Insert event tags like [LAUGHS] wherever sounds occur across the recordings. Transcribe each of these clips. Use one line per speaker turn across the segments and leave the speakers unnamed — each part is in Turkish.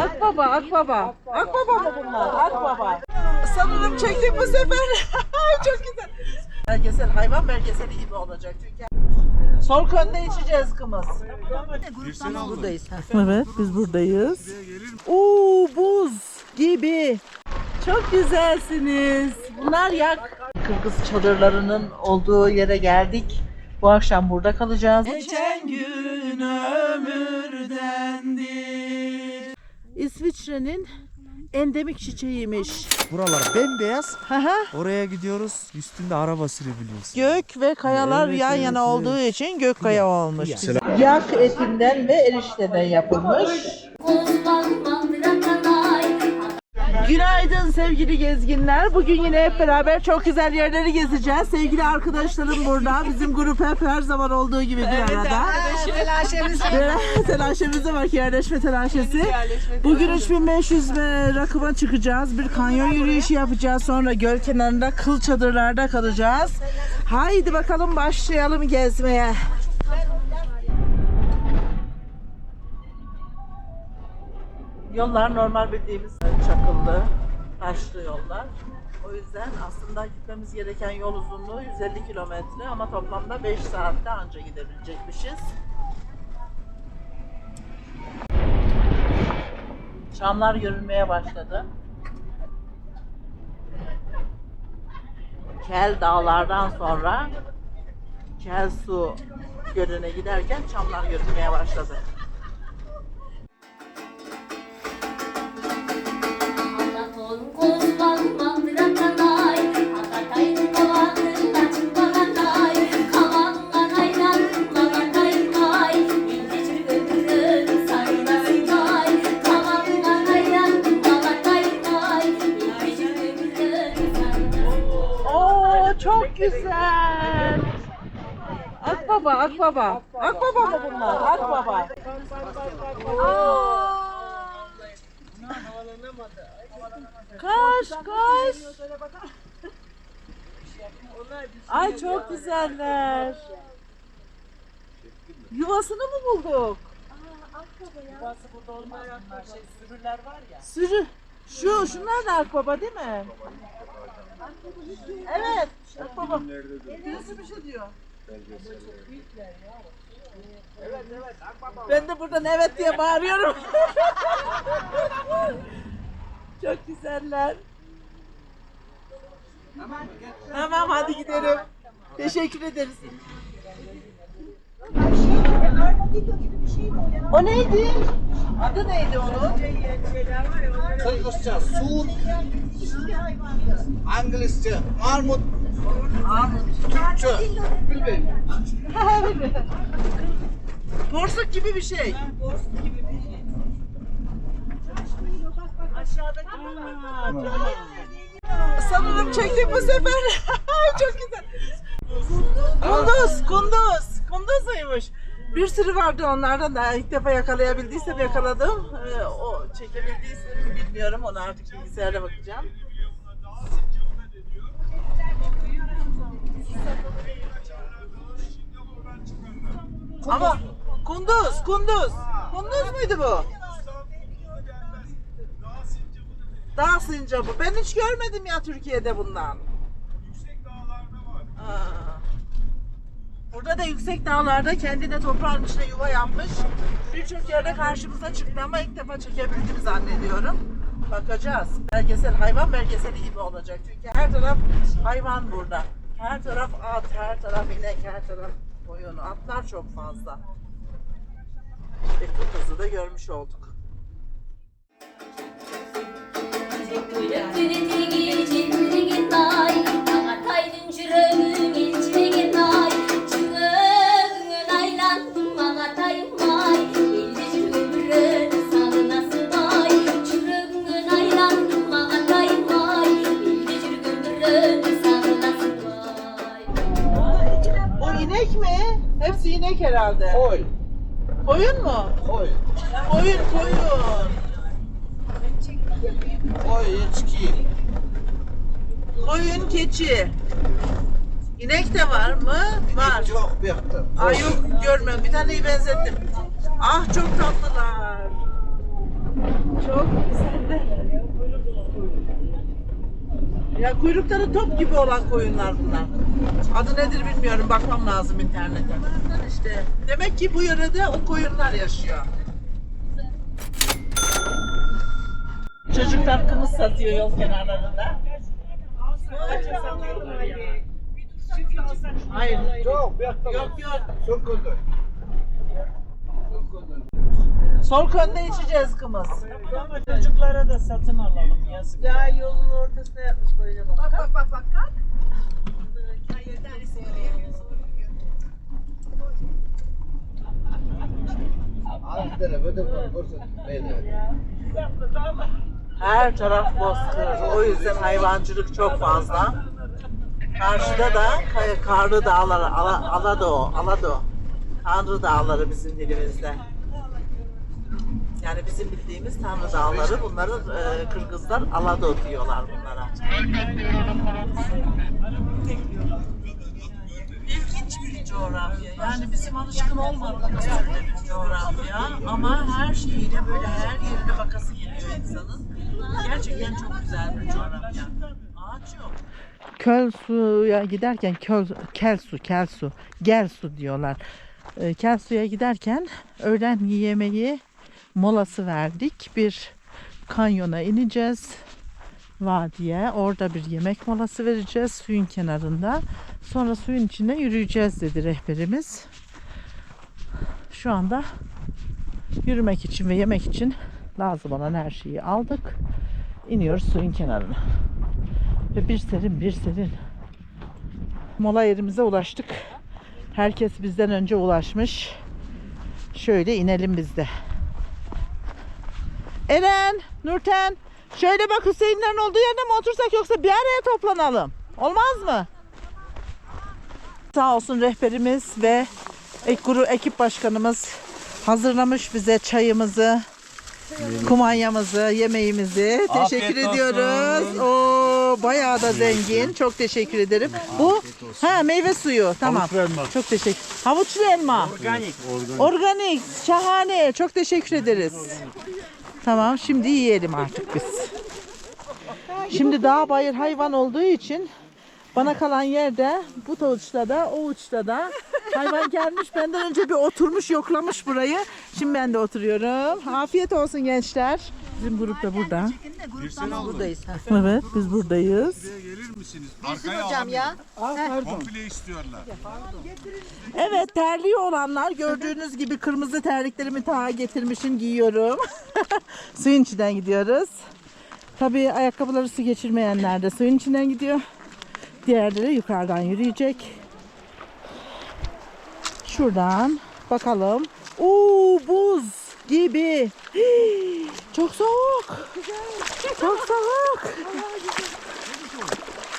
Akbaba, Akbaba. Akbaba mı bunlar? Akbaba. Sanırım çektik bu sefer. [LAUGHS] Çok güzel. Belgesel, hayvan belgeseli gibi olacak çünkü. Sol könde içeceğiz kımız. Buradayız. Evet, biz buradayız. Oo, buz gibi. Çok güzelsiniz. Bunlar yak. Kırgız çadırlarının olduğu yere geldik. Bu akşam burada kalacağız. Geçen gün ömürdendir. İsviçre'nin endemik çiçeğiymiş.
Buralar bembeyaz. Oraya gidiyoruz. Üstünde araba sürebiliyorsun.
Gök ve kayalar
Evet,
yan
evet,
yana
evet.
olduğu için gök kaya olmuş.
Ya.
Yak etinden ve erişteden yapılmış. Günaydın sevgili gezginler. Bugün yine hep beraber çok güzel yerleri gezeceğiz. Sevgili arkadaşlarım burada. Bizim grup hep her zaman olduğu gibi bir arada.
Telaşemiz
Telaşemize bak yerleşme telaşesi. Bugün 3500 ve rakıma çıkacağız. Bir kanyon yürüyüşü yapacağız. Sonra göl kenarında kıl çadırlarda kalacağız. Haydi bakalım başlayalım gezmeye. Yollar normal bildiğimiz çakıllı, taşlı yollar. O yüzden aslında gitmemiz gereken yol uzunluğu 150 kilometre ama toplamda 5 saatte anca gidebilecekmişiz. Çamlar görünmeye başladı. Kel dağlardan sonra Kel su gölüne giderken çamlar görünmeye başladı. Akbaba, akbaba. Akbaba mı bunlar? Akbaba. Kaş, kaş. Ay çok güzeller. Yuvasını mı bulduk? Yuvası burada. Bunlar şey sürüler var ya. Sürü. Şu, şunlar da akbaba değil mi? Evet. Akbaba. Birisi bir şey diyor. Ben de buradan evet diye bağırıyorum. [LAUGHS] Çok güzeller. Tamam hadi gidelim. Teşekkür ederiz. O neydi? Adı neydi onun?
Kırgızca sur, İngilizce armut, Türkçe bilmem.
Porsuk [LAUGHS] gibi bir şey. Sanırım çektik bu sefer. [LAUGHS] Çok güzel. Kunduz, kunduz. Kunduz muymuş? Bir sürü vardı onlardan da ilk defa yakalayabildiysem yakaladım. Ee, o çekebildiysem bilmiyorum onu artık bilgisayarda bakacağım. Ama kunduz, kunduz. Kunduz muydu bu? Dağ sincabı. Ben hiç görmedim ya Türkiye'de bundan. Aa. Burada da yüksek dağlarda kendine toprağın içine yuva yapmış. Birçok yerde karşımıza çıktı ama ilk defa çekebildim zannediyorum. Bakacağız. Belgesel, hayvan belgeseli gibi olacak. Çünkü her taraf hayvan burada. Her taraf at, her taraf inek, her taraf koyun. Atlar çok fazla. Ve kırmızı da görmüş olduk. Bu inek herhalde.
Koy,
Koyun mu?
koy,
Koyun, koyun.
koy içki.
Koyun, keçi. İnek de var mı? Var.
Çok bektim.
Ay yok görmüyorum. Bir taneyi benzettim. Ah çok tatlılar.
Çok güzeller. Ya kuyrukları top gibi olan koyunlar bunlar. Adı nedir bilmiyorum. Bakmam lazım internete. İşte demek ki bu yörede o koyunlar yaşıyor. Çocuklar kımız satıyor yol kenarlarında. Hayır.
Bekle.
Yok yok.
Çok kolay.
Sol könde içeceğiz kımız.
Çocuklara da satın alalım yazık.
Ya yolun ortasına yapmış koyuna bak. Bak bak bak bak Her taraf bozkır. O yüzden hayvancılık çok fazla. Karşıda da Karlı Dağları, Ala, Alado, Alado. Tanrı Dağları bizim dilimizde. Yani bizim bildiğimiz Tanrı Dağları, bunları e, Kırgızlar Alado diyorlar bunlara. Coğrafya. Yani bizim alışkın olmadığımız türde bir coğrafya. Ama her şeyiyle böyle her yerine bakası geliyor insanın. Gerçekten çok güzel bir coğrafya. Ağaç yok.
Köl suya giderken köl, kel su, kel su, gel su diyorlar. Ee, Kel suya giderken öğlen yemeği molası verdik. Bir kanyona ineceğiz. Vadiye. Orada bir yemek molası vereceğiz suyun kenarında. Sonra suyun içinde yürüyeceğiz dedi rehberimiz. Şu anda yürümek için ve yemek için lazım olan her şeyi aldık. İniyoruz suyun kenarına. Ve bir serin bir serin. Mola yerimize ulaştık. Herkes bizden önce ulaşmış. Şöyle inelim biz de. Eren, Nurten, şöyle bak Hüseyinlerin olduğu yerine mi otursak yoksa bir araya toplanalım? Olmaz mı? Sağ olsun rehberimiz ve ek guru ekip başkanımız hazırlamış bize çayımızı, kumanyamızı, yemeğimizi. teşekkür ediyoruz. Oo bayağı da zengin. Çok teşekkür ederim. Bu ha meyve suyu. Tamam. Çok teşekkür. Havuçlu elma. Organik. Organik. Şahane. Çok teşekkür ederiz. Tamam şimdi yiyelim artık biz. Şimdi dağ bayır hayvan olduğu için bana kalan yerde bu uçta da o uçta da hayvan gelmiş benden önce bir oturmuş yoklamış burayı. Şimdi ben de oturuyorum. Afiyet olsun gençler. Bizim grup da burada.
Buradayız.
Evet biz buradayız.
gelir misiniz? Arkaya hocam ya. Komple istiyorlar.
Evet terliği olanlar gördüğünüz gibi kırmızı terliklerimi ta getirmişim giyiyorum. [LAUGHS] suyun içinden gidiyoruz. Tabii ayakkabıları su geçirmeyenler de suyun içinden gidiyor. Diğerleri yukarıdan yürüyecek. Şuradan bakalım. Oo buz gibi. Çok soğuk. Çok soğuk.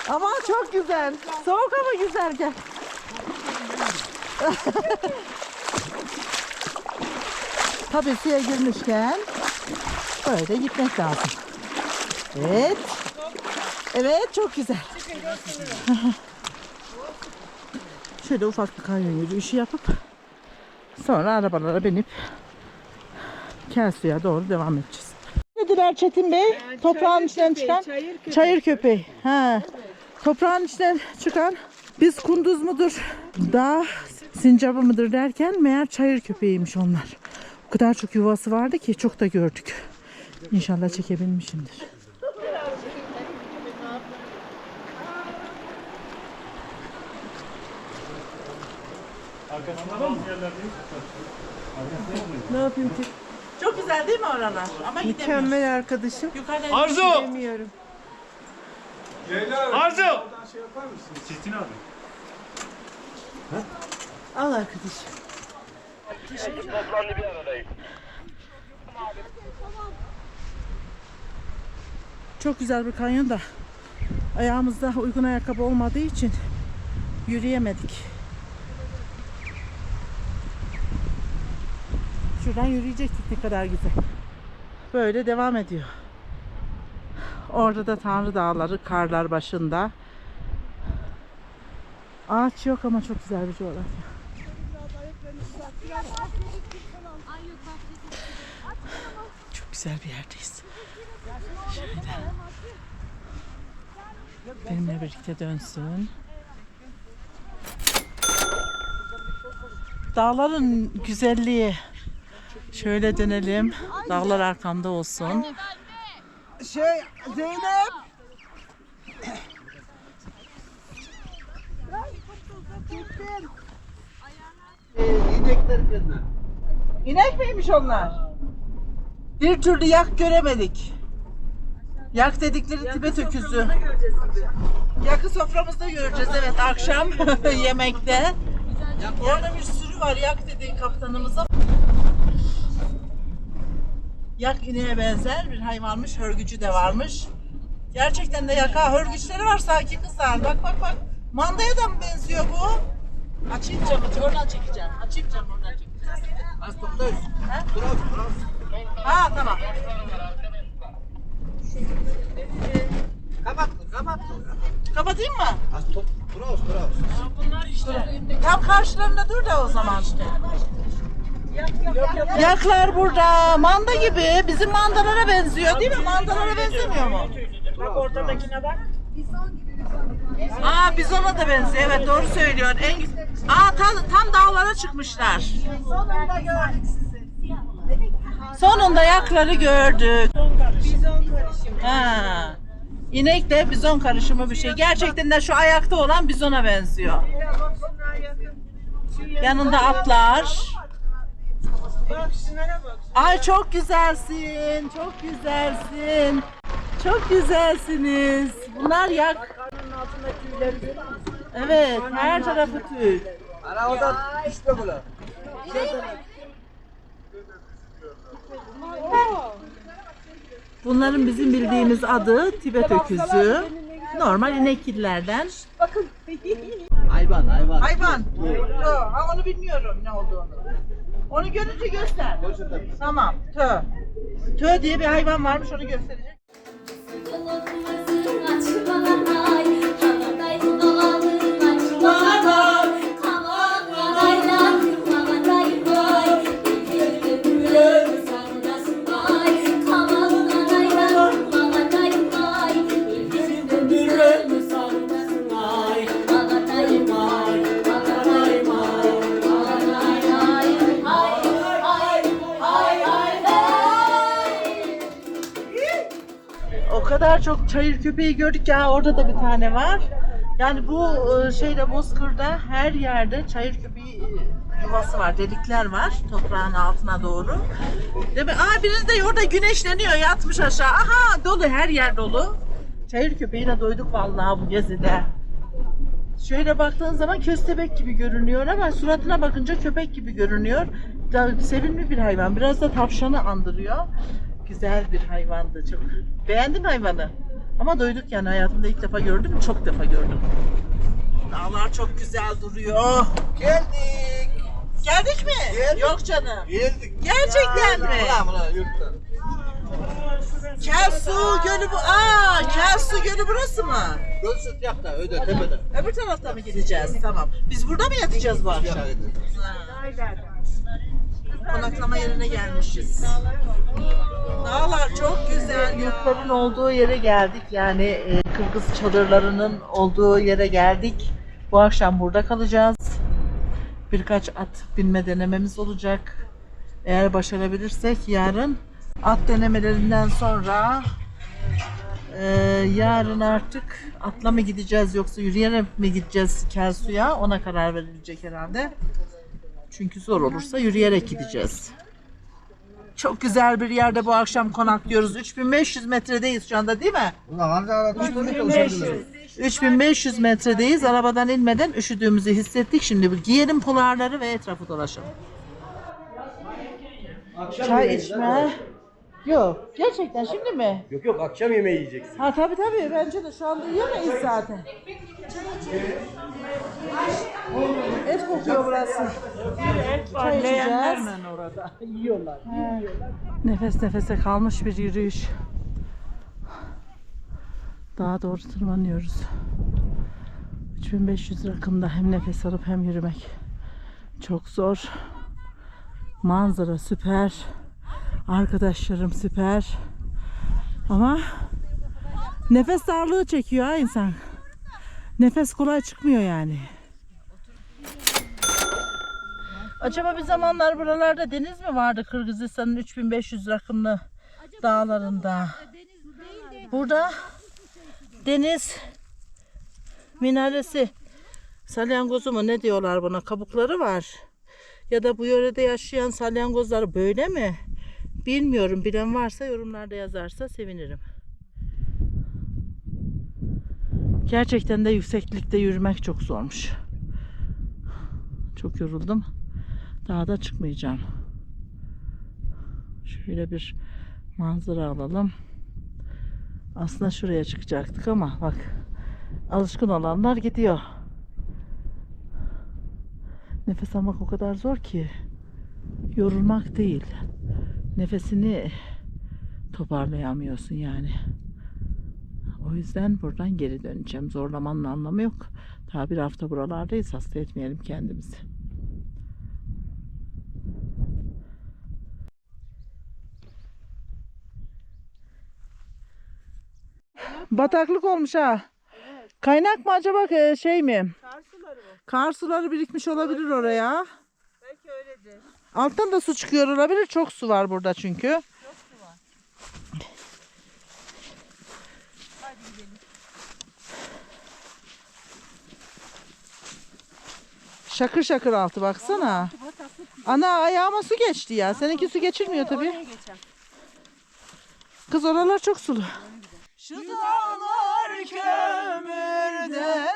Ama çok güzel. Soğuk ama güzel gel. [LAUGHS] Tabii suya girmişken böyle gitmek lazım. Evet. Evet çok güzel. Şöyle ufak bir kanyon yürüyüşü yapıp sonra arabalara binip Kelsu'ya doğru devam edeceğiz. Dediler Çetin Bey? Toprağın içinden çıkan çayır köpeği. Ha. Toprağın içinden çıkan biz kunduz mudur, dağ sincabı mıdır derken meğer çayır köpeğiymiş onlar. O kadar çok yuvası vardı ki çok da gördük. İnşallah çekebilmişimdir.
Ne yapayım ki?
Çok güzel değil mi oralar? Ama gidemiyoruz.
Mükemmel arkadaşım.
Yukarıdan
Arzu!
Bilmiyorum.
Arzu!
Al arkadaşım.
Çok güzel bir kanyon da ayağımızda uygun ayakkabı olmadığı için yürüyemedik. Şuradan yürüyecektik ne kadar güzel. Böyle devam ediyor. Orada da Tanrı Dağları karlar başında. Ağaç yok ama çok güzel bir coğrafya. Çok güzel.
bir yerdeyiz. Şöyle. Benimle birlikte dönsün. Dağların güzelliği. Şöyle dönelim. Dağlar arkamda olsun.
Şey Zeynep.
İnekler kendine.
İnek miymiş onlar? Bir türlü yak göremedik. Yak dedikleri Tibet öküzü. Yakı soframızda göreceğiz evet akşam [LAUGHS] yemekte. Orada bir sürü var yak dediği kaptanımıza. Yak ineğe benzer bir hayvanmış, hörgücü de varmış. Gerçekten de yaka hörgüçleri var sanki kızlar. Bak bak bak. Mandaya da mı benziyor bu? Açayım camı, oradan çekeceğim. Açayım camı, oradan çekeceğim.
Az toplayız.
Ha?
Bravo, bravo.
Ha tamam.
Kapattın, kapattın.
Kapatayım mı?
Az top, bravo, bravo.
Tam karşılarında dur da o zaman. Yaklar burada. Manda gibi. Bizim mandalara benziyor değil mi? Mandalara benzemiyor mu?
Bak ortadakine bak.
Aa bizona da benziyor. Evet doğru söylüyor. En. Aa tam, tam dağlara çıkmışlar. Sonunda yakları gördük. Ha. İnek de bizon karışımı bir şey. Gerçekten de şu ayakta olan bizona benziyor. Yanında atlar.
Bak şunlara bak.
Ay çok güzelsin. Çok güzelsin. Çok güzelsiniz. Bunlar yak.
Karnının altında tüyleri görüyor musun?
Evet, her tarafı tüy.
Ana o da işte bu lan.
Bunların bizim bildiğimiz adı Tibet öküzü. Normal inekillerden. [LAUGHS]
Hayvan, hayvan.
Hayvan. Tö. Ha onu bilmiyorum ne olduğunu. Onu görünce göster. Tamam. Tö. Tö diye bir hayvan varmış onu gösterecek. Kadar çok çayır köpeği gördük ya orada da bir tane var. Yani bu e, şeyde Bozkır'da her yerde çayır köpeği e, yuvası var, delikler var toprağın altına doğru. Değil mi? Aa birisi de orada güneşleniyor yatmış aşağı. Aha dolu her yer dolu. Çayır köpeğine doyduk vallahi bu gezide. Şöyle baktığın zaman köstebek gibi görünüyor ama suratına bakınca köpek gibi görünüyor. Sevimli bir hayvan. Biraz da tavşanı andırıyor. Güzel bir hayvandı çok. Beğendim hayvanı. Ama doyduk yani hayatımda ilk defa gördüm, çok defa gördüm. Dağlar çok güzel duruyor.
Geldik.
Geldik mi?
Geldik.
Yok canım.
Geldik.
Gerçekten mi?
Ulan ulan yurttan.
Kelsu Gölü bu. Aa, Kelsu Gölü burası mı?
Gölsüt yak da öde tepede.
Öbür tarafta mı gideceğiz? Tamam. Biz burada mı yatacağız bu akşam?
Gidelim.
Konaklama yerine gelmişiz. Dağlar çok güzel. Yurtların olduğu yere geldik. Yani e, Kırgız çadırlarının olduğu yere geldik. Bu akşam burada kalacağız. Birkaç at binme denememiz olacak. Eğer başarabilirsek yarın at denemelerinden sonra e, yarın artık atla mı gideceğiz yoksa yürüyerek mi gideceğiz Kersu'ya ona karar verilecek herhalde. Çünkü zor olursa yürüyerek gideceğiz. Çok güzel bir yerde bu akşam konaklıyoruz. 3500 metredeyiz şu anda değil mi?
Ulan anca aradım.
3500 metredeyiz. Arabadan inmeden üşüdüğümüzü hissettik. Şimdi bir giyelim polarları ve etrafı dolaşalım. Çay içme. Yok. Gerçekten şimdi mi?
Yok yok akşam yemeği yiyeceksin.
Ha tabii tabii. Bence de şu anda yiyemeyiz zaten. Et kokuyor burası.
Et var. Leğenlerle orada. [LAUGHS] Yiyorlar.
Nefes nefese kalmış bir yürüyüş. Daha doğru tırmanıyoruz. 3500 rakımda hem nefes alıp hem yürümek çok zor. Manzara süper. Arkadaşlarım süper. Ama nefes darlığı çekiyor ha insan. Nefes kolay çıkmıyor yani. Acaba bir zamanlar buralarda deniz mi vardı Kırgızistan'ın 3500 rakımlı dağlarında? Burada deniz minaresi salyangozu mu ne diyorlar buna kabukları var. Ya da bu yörede yaşayan salyangozlar böyle mi? Bilmiyorum. Bilen varsa yorumlarda yazarsa sevinirim. Gerçekten de yükseklikte yürümek çok zormuş. Çok yoruldum. Daha da çıkmayacağım. Şöyle bir manzara alalım. Aslında şuraya çıkacaktık ama bak alışkın olanlar gidiyor. Nefes almak o kadar zor ki yorulmak değil. Nefesini toparlayamıyorsun yani. O yüzden buradan geri döneceğim. Zorlamanın anlamı yok. Daha bir hafta buralardayız. Hasta etmeyelim kendimizi. Bataklık olmuş ha. Kaynak mı acaba e, şey mi?
Kar suları mı?
Kar suları birikmiş olabilir oraya.
Belki öyledir.
Alttan da su çıkıyor olabilir. Çok su var burada çünkü. Şakır şakır altı baksana. Ana ayağıma su geçti ya. Seninki su geçirmiyor tabii. Kız oralar çok sulu. Şu dağlar kömürdendir.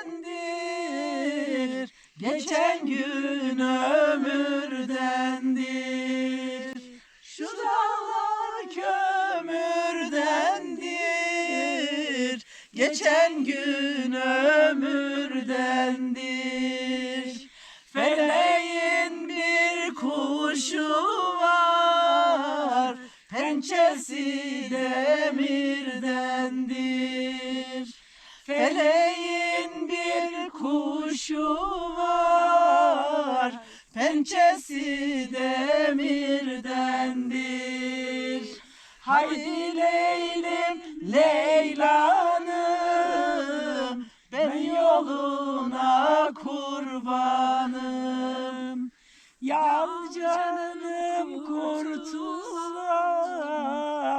Geçen gün ömürdendir. Şu dağlar kömürdendir. Geçen gün ömürdendir.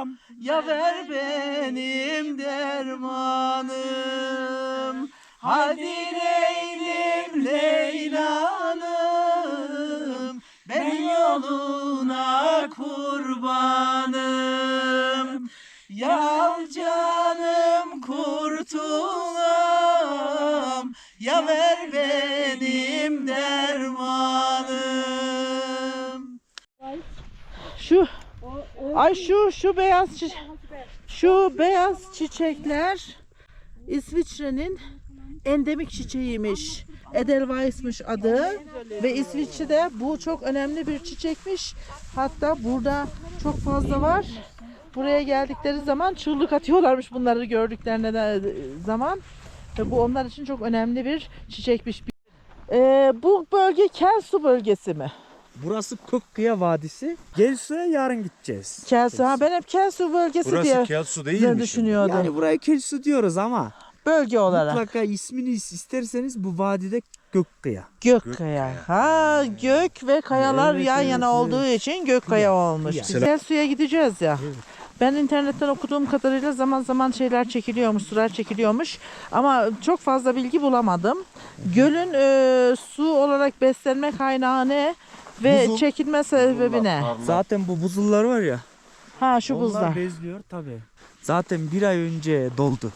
Kurtulam Ya ver benim dermanım. Hadi Leylim Leyla'nım Ben yoluna kurbanım. Ya canım kurtulam Ya ver benim Ay şu şu beyaz şu beyaz çiçekler İsviçre'nin endemik çiçeğiymiş. Edelweiss'miş adı ve İsviçre'de bu çok önemli bir çiçekmiş. Hatta burada çok fazla var. Buraya geldikleri zaman çığlık atıyorlarmış bunları gördüklerine zaman. Ve bu onlar için çok önemli bir çiçekmiş. Ee, bu bölge Kelsu bölgesi mi?
Burası Kökkıya Vadisi. Gelsu'ya yarın gideceğiz.
Kelsu. Ha, ben hep Kelsu bölgesi diye
Burası Kelsu değil mi?
düşünüyordum.
Yani buraya Kelsu diyoruz ama
Bölge olarak.
mutlaka ismini isterseniz bu vadide Gökkıya.
Gökkaya. Ha gök ve kayalar
Evet,
yan
evet,
yana
evet.
olduğu için gökkaya olmuş.
Ya.
Güzel suya gideceğiz ya. Ben internetten okuduğum kadarıyla zaman zaman şeyler çekiliyormuş, sular çekiliyormuş. Ama çok fazla bilgi bulamadım. Gölün e, su olarak beslenme kaynağı ne? Ve
Buzul.
çekilme sebebi ne?
Zaten bu buzullar var ya.
Ha şu
onlar
buzlar.
bezliyor tabii. Zaten bir ay önce doldu.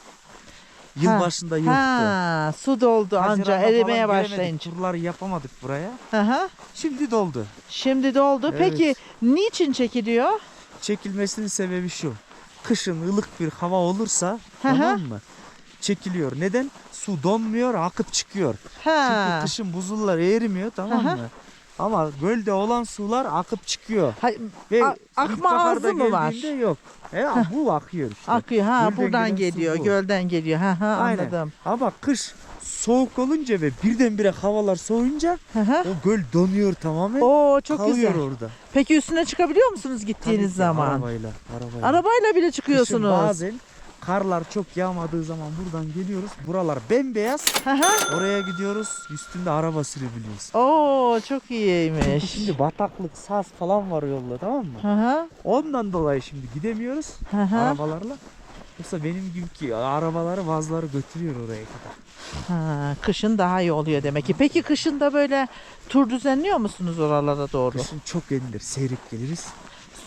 Ha,
Yılbaşında yoktu.
Ha, su doldu anca
Haziran'da
erimeye
falan giremedik.
başlayınca.
Turları yapamadık buraya.
Hı.
Şimdi doldu.
Şimdi doldu.
Evet.
Peki niçin çekiliyor?
Çekilmesinin sebebi şu. Kışın ılık bir hava olursa
hı.
tamam mı? Çekiliyor. Neden? Su donmuyor, akıp çıkıyor.
Ha.
Çünkü kışın buzullar erimiyor tamam
hı.
mı? Ama gölde olan sular akıp çıkıyor.
Hay-
Ve
A- akma ağzı mı var?
Yok. E, bu akıyor işte.
Akıyor ha
Gölden
buradan geliyor
bu.
gölden geliyor ha ha
Aynen.
anladım.
Ama kış soğuk olunca ve birdenbire havalar soğuyunca o göl donuyor tamamen.
Oo çok
kalıyor
güzel.
orada.
Peki üstüne çıkabiliyor musunuz
Tabii
gittiğiniz
ki
zaman?
Arabayla. Arabayla.
Arabayla bile
Kışın
çıkıyorsunuz.
bazen karlar çok yağmadığı zaman buradan geliyoruz. Buralar bembeyaz. Oraya gidiyoruz. Üstünde araba sürebiliyoruz.
Oo çok iyiymiş.
şimdi bataklık, saz falan var yolda tamam mı?
Hı.
Ondan dolayı şimdi gidemiyoruz arabalarla. Yoksa benim gibi ki arabaları vazları götürüyor oraya kadar.
Ha, kışın daha iyi oluyor demek ki. Peki kışın da böyle tur düzenliyor musunuz oralara doğru?
Kışın çok enilir, seyrek geliriz.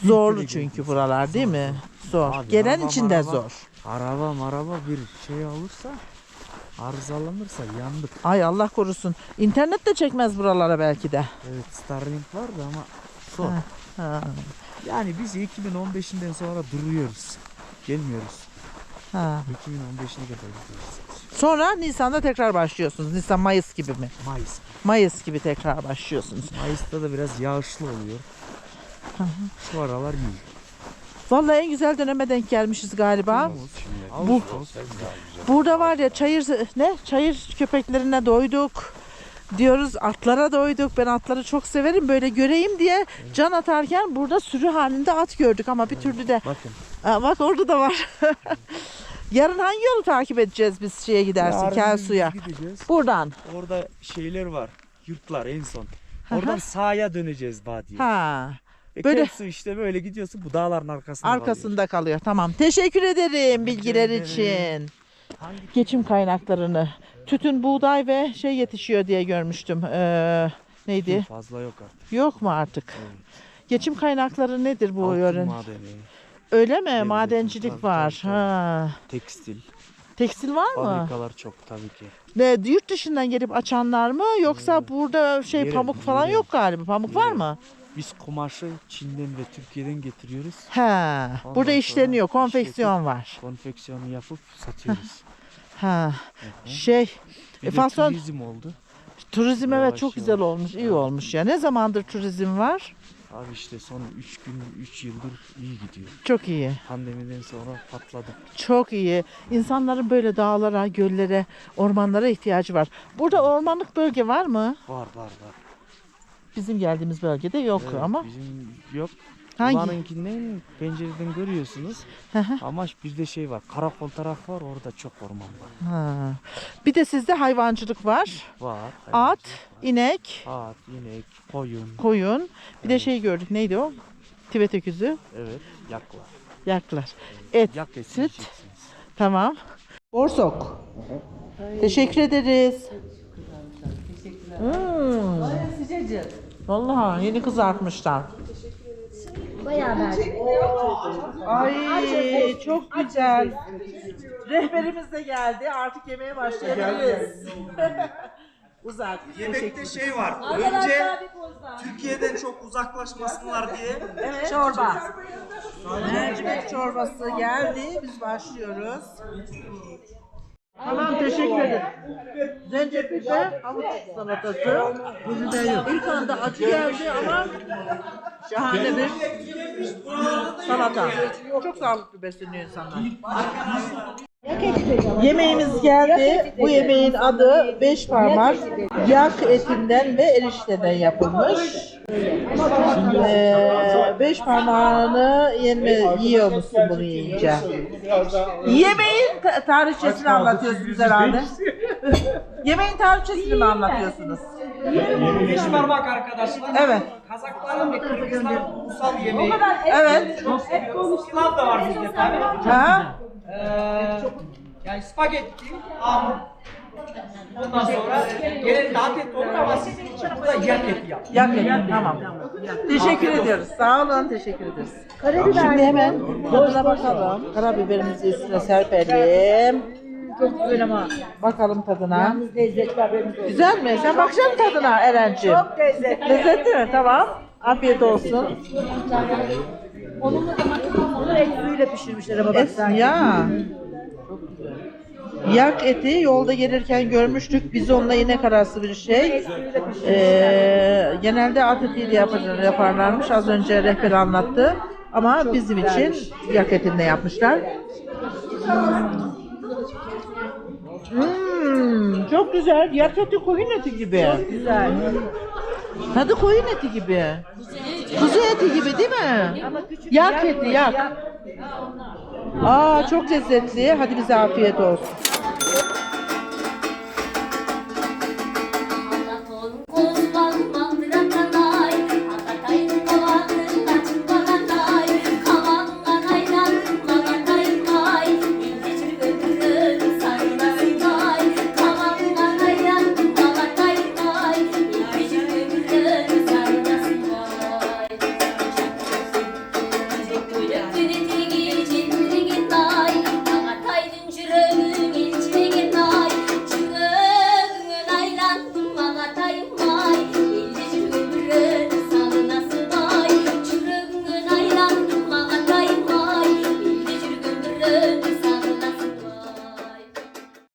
Zorlu çünkü buralar değil mi? Zor.
Abi,
Gelen
araba
için de
maraba-
zor.
Araba maraba bir şey olursa, arızalanırsa yandık.
Ay Allah korusun. İnternet de çekmez buralara belki de.
Evet Starlink vardı ama son.
Ha. Ha.
Yani biz 2015'inden sonra duruyoruz. Gelmiyoruz.
Ha.
2015'ine kadar gidiyoruz.
Sonra Nisan'da tekrar başlıyorsunuz. Nisan Mayıs gibi mi?
Mayıs.
Mayıs gibi tekrar başlıyorsunuz.
Mayıs'ta da biraz yağışlı oluyor. Şu aralar iyi.
Vallahi en güzel döneme denk gelmişiz galiba. Bu-. Burada var ya çayır ne? Çayır köpeklerine doyduk. Diyoruz atlara doyduk. Ben atları çok severim. Böyle göreyim diye can atarken burada sürü halinde at gördük ama bir türlü de
Bakın.
Aa, bak orada da var. [LAUGHS] Yarın hangi yolu takip edeceğiz biz şeye gidersin
Yarın
Kel
biz
suya?
Gideceğiz.
Buradan.
Orada şeyler var. Yurtlar en son. Oradan sağa döneceğiz vadiye.
Ha.
Ve
böyle-
su işte böyle gidiyorsun bu dağların arkasında kalıyor.
Arkasında kalıyor. Tamam. Teşekkür ederim bilgiler
ederim.
için.
Hangi
Geçim kaynaklarını. Tütün, buğday ve şey yetişiyor diye görmüştüm. Ee, neydi?
fazla yok artık.
Yok mu artık?
Evet.
Geçim kaynakları nedir bu
Altın
yören?
madeni,
Öyle mi?
Devletin,
Madencilik
tabii,
var.
tabii.
Ha.
tekstil,
Tekstil var mı?
fabrikalar çok tabii ki.
Ne, yurt dışından gelip açanlar mı yoksa burada şey
Yerel,
pamuk falan
yerel.
yok galiba. Pamuk var mı?
Biz kumaşı Çin'den ve Türkiye'den getiriyoruz.
He.
Ondan
Burada işleniyor. Konfeksiyon var.
Konfeksiyonu yapıp satıyoruz. [LAUGHS]
Ha.
Hı.
Şey,
Bir
E, fason-
turizm oldu.
turizm evet
Yavaş
çok güzel
yavaş.
olmuş, iyi olmuş ya. Ne zamandır turizm var?
Abi işte son 3 gün, 3 yıldır iyi gidiyor.
Çok iyi.
Pandemiden sonra patladı.
Çok iyi. İnsanların böyle dağlara, göllere, ormanlara ihtiyacı var. Burada ormanlık bölge var mı?
Var var var.
Bizim geldiğimiz bölgede yok
Evet,
ama.
Bizim yok.
Hangi?
Ulanınkinden pencereden görüyorsunuz. Ama bizde şey var. Karakol taraf var. Orada çok orman var.
Ha. Bir de sizde hayvancılık var.
Var.
At,
hayvancılık
inek,
var. At, inek, koyun.
koyun. Bir de
Evet.
şey gördük. Neydi o? Tibet öküzü.
Evet. Yaklar.
Yaklar. Et.
Yak
süt. Tamam. Borsok. Teşekkür ederiz. Hmm. Vallahi yeni kızartmışlar. Ay çok güzel. Rehberimiz de geldi. Artık yemeğe başlayabiliriz. [LAUGHS] Uzak.
Yemekte şey var. Önce Türkiye'den çok uzaklaşmasınlar diye
Evet. Çorba. Mercimek çorbası geldi. Biz başlıyoruz. Tamam teşekkür ederim. Zencefil ve havuç salatası. İlk anda acı geldi ama şahane bir salata. Çok sağlıklı besleniyor insanlar. Yemeğimiz geldi. Bu yemeğin adı beş parmak yak etinden ve erişteden yapılmış. Ee, beş parmağını yenme, yiyor musun bunu yiyince? Yemeğin ta- tarihçesini anlatıyorsunuz herhalde. Yemeğin tarihçesini mi anlatıyorsunuz?
beş parmak arkadaşlar.
Evet.
Kazakların ve Kırgızların ulusal yemeği.
Evet.
Çok seviyoruz. Da var bizde tabii.
Ha?
Ee, yani spagetti, hamur. Ondan sonra genelde at eti olur ama sizin için burada yak eti yap.
Yak eti. Tamam. Teşekkür ediyoruz. Sağ olun. Teşekkür ederiz. Şimdi hemen tadına bakalım. Karabiberimizi üstüne serpelim. Çok güzel ama. Bakalım tadına. Güzel mi? Sen bakacaksın tadına Eren'ciğim. Çok lezzetli. Lezzetli mi? Tamam. Afiyet olsun.
Bunu et suyuyla pişirmişler ama
Et, ya. Yak eti yolda gelirken görmüştük. Biz onunla inek arası bir şey. Ee, genelde at etiyle yapar, yaparlarmış. Az önce rehber anlattı. Ama bizim için yak etinde yapmışlar. Hmm, çok Çok güzel. Yak eti koyun eti gibi.
Güzel.
Tadı koyun eti gibi. Kuzu eti gibi değil mi? Yak eti yak. Aa çok lezzetli. Hadi bize afiyet olsun.